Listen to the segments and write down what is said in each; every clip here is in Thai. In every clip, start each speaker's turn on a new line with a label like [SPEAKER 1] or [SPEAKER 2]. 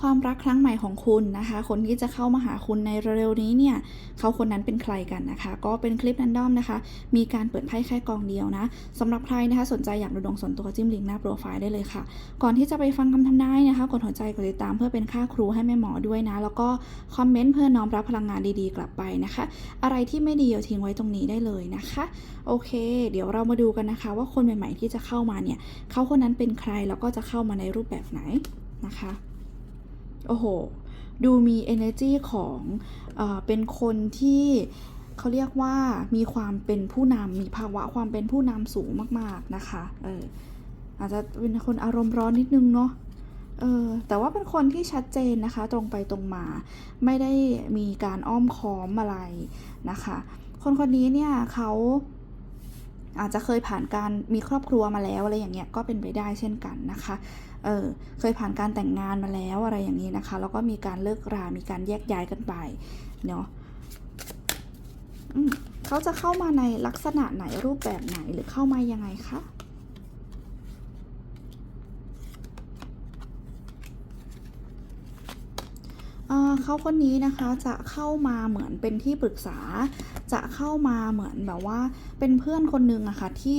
[SPEAKER 1] ความรักครั้งใหม่ของคุณนะคะ คนที่จะเข้ามาหาคุณในเร็วๆนี้เนี่ย เขาคนนั้นเป็นใครกันนะคะ ก็เป็นคลิปแรนดอมนะคะ มีการเปิดไพ่แค่กองเดียวนะสำหรับใครนะคะ สนใจอยากดูดวงส่วนตัวจิ้มลิงก์หน้าโปรไฟล์ได้เลยค่ะ ก่อนที่จะไปฟังคำทำนายนะคะ กดหัวใจกดติดตามเพื่อเป็นค่าครูให้แม่หมอด้วยนะ แล้วก็คอมเมนต์เพื่อน้อมรับพลังงานดีๆ กลับไปนะคะ อะไรที่ไม่ดีเอาทิ้งไว้ตรงนี้ได้เลยนะคะ โอเค เดี๋ยวเรามาดูกันนะคะ ว่าคนใหม่ๆที่จะเข้ามาเนี่ย เขาคนนั้นเป็นใครแล้วก็จะเข้ามาในรูปแบบไหนนะคะ โอ้โห ดูมี energy ของเออเป็นคนที่เขาเรียกว่ามีความเป็นผู้นำมีภาวะความเป็นผู้นำสูงมาก ๆ นะคะ เอออาจจะเป็นคนอารมณ์ร้อนนิดนึงเนาะเออแต่ว่าเป็นคนที่ชัดเจนนะคะ ตรงไปตรงมา ไม่ได้มีการอ้อมค้อมอะไรนะคะ คนคนนี้เนี่ยเขา อาจจะเคยผ่านการมีครอบครัวมาแล้วอะไรอย่างเงี้ยก็เป็นไปได้เช่นกันนะคะเออเคยผ่านการแต่งงานมาแล้วอะไรอย่างนี้นะคะ แล้วก็มีการเลิกรา มีการแยกย้ายกันไปเนาะเขาจะเข้ามาในลักษณะไหนรูปแบบไหนหรือเข้ามายังไงคะอ่า เขาคนนี้นะคะจะเข้ามาเหมือนเป็นที่ปรึกษา จะเข้ามาเหมือนแบบว่าเป็นเพื่อนคนหนึงอะค่ะที่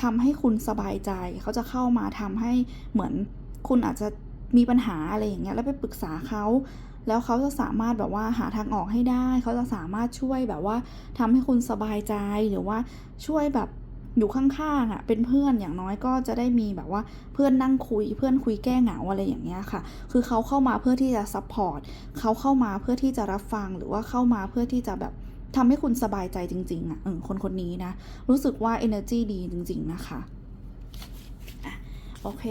[SPEAKER 1] ทำให้คุณสบายใจ เขาจะเข้ามาทำให้เหมือนคุณอาจจะมีปัญหาอะไรอย่างเงี้ยแล้วไปปรึกษาเขาแล้วเขาจะสามารถแบบว่าหาทางออกให้ได้ เขาจะสามารถช่วยแบบว่าทำให้คุณสบายใจหรือว่าช่วยแบบ อยู่ข้างๆอะเป็นเพื่อนอย่างน้อยก็จะได้มีแบบว่าเพื่อนนั่งคุย เพื่อนคุยแก้เหงาอะไรอย่างเงี้ยค่ะ คือเขาเข้ามาเพื่อที่จะซัพพอร์ตเขาเข้ามาเพื่อที่จะรับฟังหรือว่าเข้ามาเพื่อที่จะแบบทำให้คุณสบายใจจริง ๆอะเออคนคนนี้นะ รู้สึกว่า energy ดีจริง ๆ นะคะอะโอเค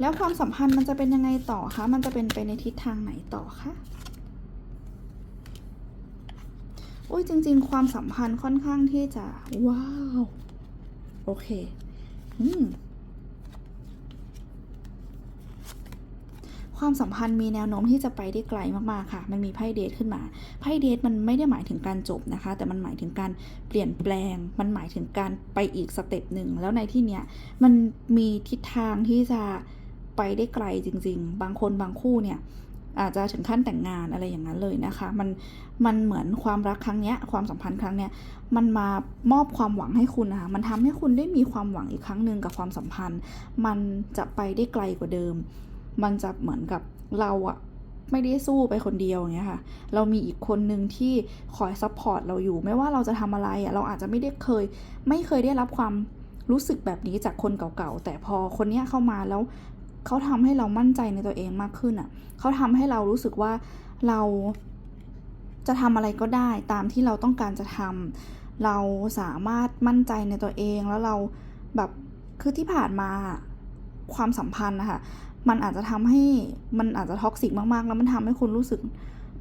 [SPEAKER 1] แล้วความสัมพันธ์มันจะเป็นยังไงต่อคะ มันจะเป็นไปในทิศทางไหนต่อคะอุ้ยจริง ๆ ความสัมพันธ์ค่อนข้างที่จะ ว้าว โอเค อืมความสัมพันธ์มีแนวโน้มที่จะไปได้ไกลมากๆค่ะ มันมีไพ่เดทขึ้นมา ไพ่เดทมันไม่ได้หมายถึงการจบนะคะ แต่มันหมายถึงการเปลี่ยนแปลง มันหมายถึงการไปอีกสเต็ปหนึ่ง แล้วในที่เนี้ยมันมีทิศทางที่จะไปได้ไกลจริง ๆ บางคนบางคู่เนี่ย อาจจะถึงขั้นแต่งงานอะไรอย่างนั้นเลยนะคะ มันมันเหมือนความรักครั้งเนี้ยความสัมพันธ์ครั้งเนี้ยมันมามอบความหวังให้คุณนะคะมันทำให้คุณได้มีความหวังอีกครั้งหนึ่งกับความสัมพันธ์ มันจะไปได้ไกลกว่าเดิม มันจะเหมือนกับเราอะไม่ได้สู้ไปคนเดียวอย่างเงี้ยค่ะ เรามีอีกคนหนึ่งที่คอยซัพพอร์ตเราอยู่ ไม่ว่าเราจะทำอะไรอะเราอาจจะไม่ได้เคย ไม่เคยได้รับความรู้สึกแบบนี้จากคนเก่าๆ แต่พอคนเนี้ยเข้ามาแล้ว เขาทำให้เรามั่นใจในตัวเองมากขึ้นอะเขาทำให้เรารู้สึกว่าเราจะทำอะไรก็ได้ตามที่เราต้องการจะทำเราสามารถมั่นใจในตัวเองแล้วเราแบบคือที่ผ่านมาความสัมพันธ์นะคะมันอาจจะทำให้มันอาจจะท็อกซิกมากๆ แล้วมันทำให้คุณรู้สึก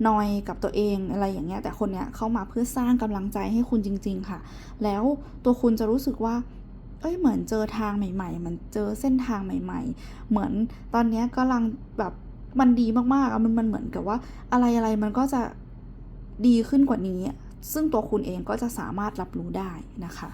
[SPEAKER 1] นอยกับตัวเองอะไรอย่างเงี้ยแต่คนเนี้ยเข้ามาเพื่อสร้างกำลังใจให้คุณจริง ๆ ค่ะ แล้วตัวคุณจะรู้สึกว่า เอ้ยเหมือนเจอทางใหม่ๆ มันเจอเส้นทางใหม่ ๆ เหมือนตอนนี้ยกำลังแบบมันดีมากๆอะมันมันเหมือนกับว่าอะไรอะไรมันก็จะดีขึ้นกว่านี้ ซึ่งตัวคุณเองก็จะสามารถรับรู้ได้นะคะ